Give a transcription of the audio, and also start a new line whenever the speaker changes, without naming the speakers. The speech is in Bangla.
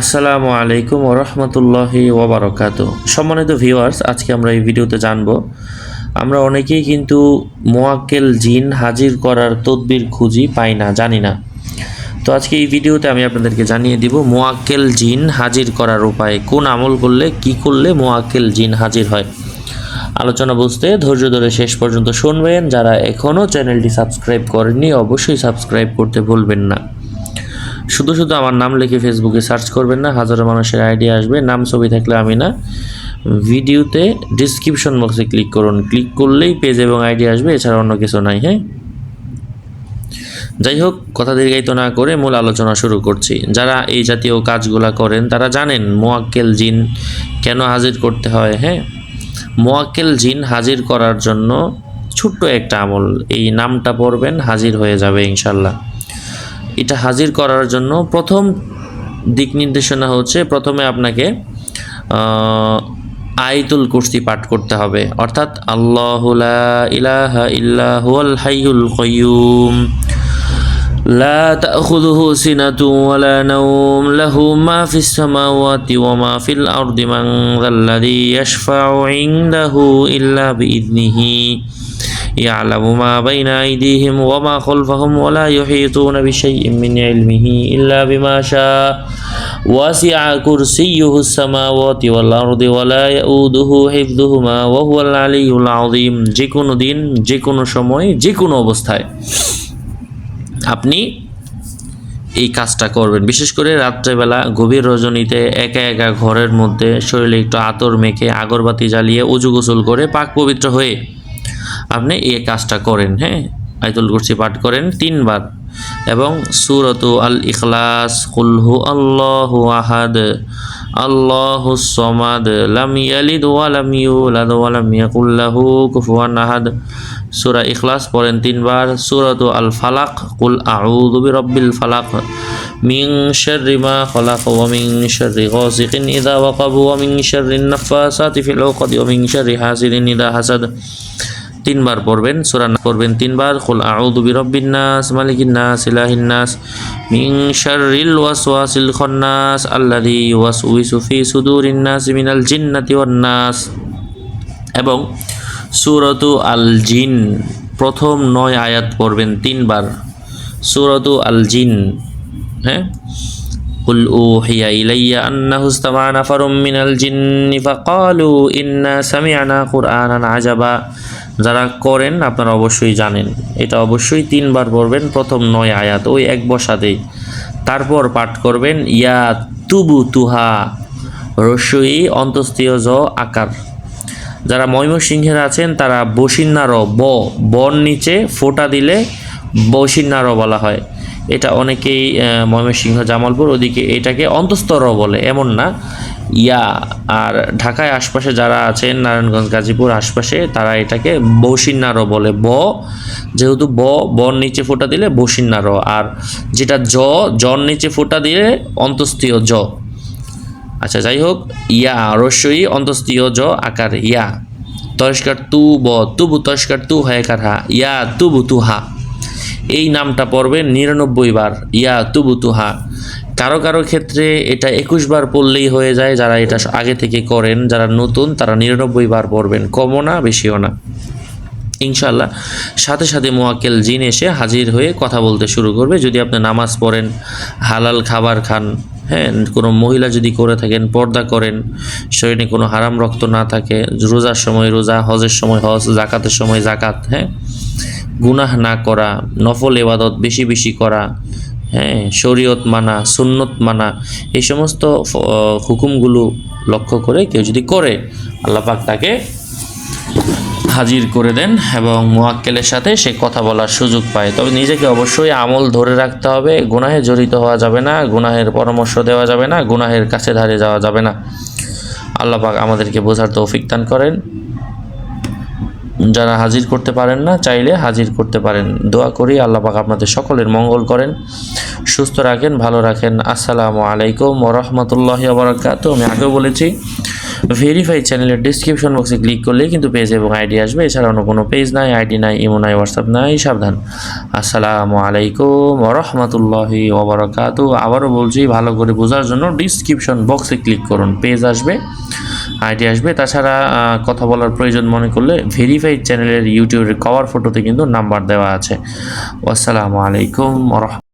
আসসালামু আলাইকুম ওরহমতুল্লাহি ওবরাকাত সম্মানিত ভিউয়ার্স, আজকে আমরা এই ভিডিওতে জানব, আমরা অনেকেই কিন্তু মোয়াক্কেল জিন হাজির করার তদবির খুঁজি, পাই না, জানি না। তো আজকে এই ভিডিওতে আমি আপনাদেরকে জানিয়ে দিব, মোয়াক্কেল জিন হাজির করার উপায়, কোন আমল করলে, কি করলে মোয়াক্কেল জিন হাজির হয়। আলোচনা বুঝতে, ধৈর্য ধরে শেষ পর্যন্ত শুনবেন, যারা এখনও চ্যানেলটি সাবস্ক্রাইব করেননি, অবশ্যই সাবস্ক্রাইব করতে ভুলবেন না। শুধু শুধু আমার নাম লিখে ফেসবুকে সার্চ করবেন না, হাজারো মানুষের আইডিয়া আসবে, নাম ছবি থাকলে আমি না ভিডিওতে ডিসক্রিপশন বক্সে ক্লিক করুন। ক্লিক করলেই পেজ এবং আইডি আসবে, এছাড়া অন্য কিছু নাই হ্যাঁ? যাই হোক, কথা দীর্ঘায়িত না করে মূল আলোচনা শুরু করছি। যারা এই জাতীয় কাজগুলা করেন, তারা জানেন মোয়াক্কেল জিন কেন হাজির করতে হয় হ্যাঁ? মোয়াক্কেল জিন হাজির করার জন্য ছোট্ট একটা আমল। এই নামটা পড়বেন, হাজির হয়ে যাবে ইনশাল্লাহ। এটা হাজির করার জন্য প্রথম দিক নির্দেশনা হচ্ছে প্রথমে আপনাকে আয়তুল কুর্সি পাঠ করতে হবে। অর্থাৎ আল্লাহুলা ইলাহা ইল্লাহুল হাইউল কয়ুম লা তা'খুযুহু সিনাতুন ওয়ালা নাওম। লাহু মা ফিস সামাওয়াতি ওয়া মা ফিল আরদি মান যাল্লাযী ইয়াশফা'ু ইনদাহু ইল্লা বিইذনিহি يعلم ما بين أيديهم وما خلفهم ولا يحيطون بشيء من علمه إلا بما شاء وسع كرسيه السماوات والأرض ولا يؤوده حفظهما وهو العلي العظيم যে কোনো দিন যে কোনো সময় যে কোনো অবস্থায় আপনি এই কাজটা করবেন বিশেষ করে রাত্রেবেলা গভীর রজনীতে একা একা ঘরের মধ্যে শরীরে একটু আতর মেখে আগরবাতি জ্বালিয়ে উজু গোসল করে পাক পবিত্র হয়ে আপনি এই কাজটা করেন হ্যাঁ? আয়তুল কুরসি পাঠ করেন তিনবার। এবং সুরত আল ইখলাস কুলহু আল্লাহু আহাদ, আল্লাহু সমাদ, লাম ইয়ালিদ ওয়া লাম ইউলাদ ওয়া লাম ইয়াকুল কুফুয়ান আহাদ। সূরা ইখলাস পড়েন তিনবার। সূরাত আল ফালাক কুল আউযু বিরাব্বিল ফালাক, মিন শাররি মা খালাক ওয়া মিন শাররি গাসিকিন ইযা ওয়াকাব ওয়া মিন শাররি নাফাসাতি ফিল উকাদ ওয়া মিন শাররি হাসিদিন ইযা হাসাদ। তিনবার পড়বেন, সূরা পড়বেন তিনবার। কুল আউযু বিরাব্বিন নাস, মালিকিন নাস, ইলাহিন নাস, মিন শাররিল ওয়াসওয়াসিল খান্নাস, আল্লাযী ইউওয়াসউইসু ফি সুদুরিন নাস মিনাল জিন্নাতি ওয়ান নাস। এবং সুরতু আল জিন, প্রথম নয় আয়াত পড়বেন তিনবার। সুরতু আল জিন হ্যাঁ? قل أوحي إلي أنه استمع نفر من الجن فقالوا إنا سمعنا قرآنا عجبا যারা করেন আপনারা অবশ্যই জানেন এটা অবশ্যই তিনবার পড়বেন প্রথম নয় আয়াত ওই এক বসাতেই তারপর পাঠ করবেন ইয়া তুবু তুহা রস্যই অন্তস্তীয় জ আকার যারা ময়মনসিংহের আছেন তারা বসিন্নার ব বন নিচে ফোঁটা দিলে বসিন্নার বলা হয় এটা অনেকেই ময়মনসিংহ, জামালপুর, ওদিকে এটাকে অন্তস্তর বলে, এমন না। ইয়া আর ঢাকায় আশপাশে যারা আছেন, নারায়ণগঞ্জ, গাজীপুর আশপাশে, তারা এটাকে বসিন্নার বলে। ব, যেহেতু ব, বর নিচে ফোঁটা দিলে বসিন্নার। আর যেটা জ জর নিচে ফোঁটা দিলে অন্তস্তীয় জ। আচ্ছা যাই হোক, ইয়া রস্যই অন্তস্তীয় জ আকার, ইয়া। তস্কার তু ব তুবু তস্কার তু হয়কার হা, ইয়া তুবু তুহা এই নামটা পড়বে নিরানব্বই বার, ইয়া তুবু তুহা। কারও কারও ক্ষেত্রে এটা একুশ বার পড়লেই হয়ে যায়, যারা এটা আগে থেকে করেন, যারা নতুন, তারা নিরানব্বই বার পড়বেন। কমও না, বেশিও না। ইনশাল্লাহ সাথে সাথে মোয়াক্কেল জিন এসে হাজির হয়ে কথা বলতে শুরু করবে। যদি আপনি নামাজ পড়েন, হালাল খাবার খান হ্যাঁ কোনো মহিলা যদি করে থাকেন, পর্দা করেন, শরীরে কোনো হারাম রক্ত না থাকে, রোজার সময় রোজা, হজের সময় হজ, জাকাতের সময় জাকাত হ্যাঁ গুনাহ না করা, নফল এবাদত বেশি বেশি করা হ্যাঁ শরীয়ত মানা, সুন্নত মানা, এই সমস্ত হুকুমগুলো লক্ষ্য করে কেউ যদি করে, আল্লাহ পাক তাকে হাজির করে দেন এবং মোয়াক্কেলের সাথে সে কথা বলার সুযোগ পায়। তবে নিজেকে অবশ্যই আমল ধরে রাখতে হবে, গুনাহে জড়িত হওয়া যাবে না, গুনাহের পরামর্শ দেওয়া যাবে না, গুনাহের কাছে ধারে যাওয়া যাবে না। আল্লাহ পাক আমাদেরকে বোঝার তৌফিক দান করেন। যারা হাজির করতে পারেন না, চাইলে হাজির করতে পারেন। দোয়া করি আল্লাহ পাক আপনাদের সকলের মঙ্গল করেন, সুস্থ রাখেন, ভালো রাখেন। আসসালামু আলাইকুম ওরহমতুল্লাহ বারাকাতু আমি আগেও বলেছি ভেরিফাই চ্যানেলের ডিসক্রিপশন বক্সে ক্লিক করলেই কিন্তু পেজ এবং আইডি আসবে। এছাড়া অন্য কোনো পেজ নাই আইডি নাই ইমো নাই হোয়াটসঅ্যাপ নাই, সাবধান। আসসালামু আলাইকুম ওরহমতুল্লাহি ওবরাকাতু আবারও বলছি, ভালো করে বোঝার জন্য ডিসক্রিপশন বক্সে ক্লিক করুন। পেজ আসবে। আইডি আসবে। তাছাড়া কথা বলার প্রয়োজন মনে করলে ভেরিফাইড চ্যানেলের ইউটিউবের কভার ফটোতে কিন্তু নাম্বার দেওয়া আছে। আসসালামু আলাইকুম ওরহ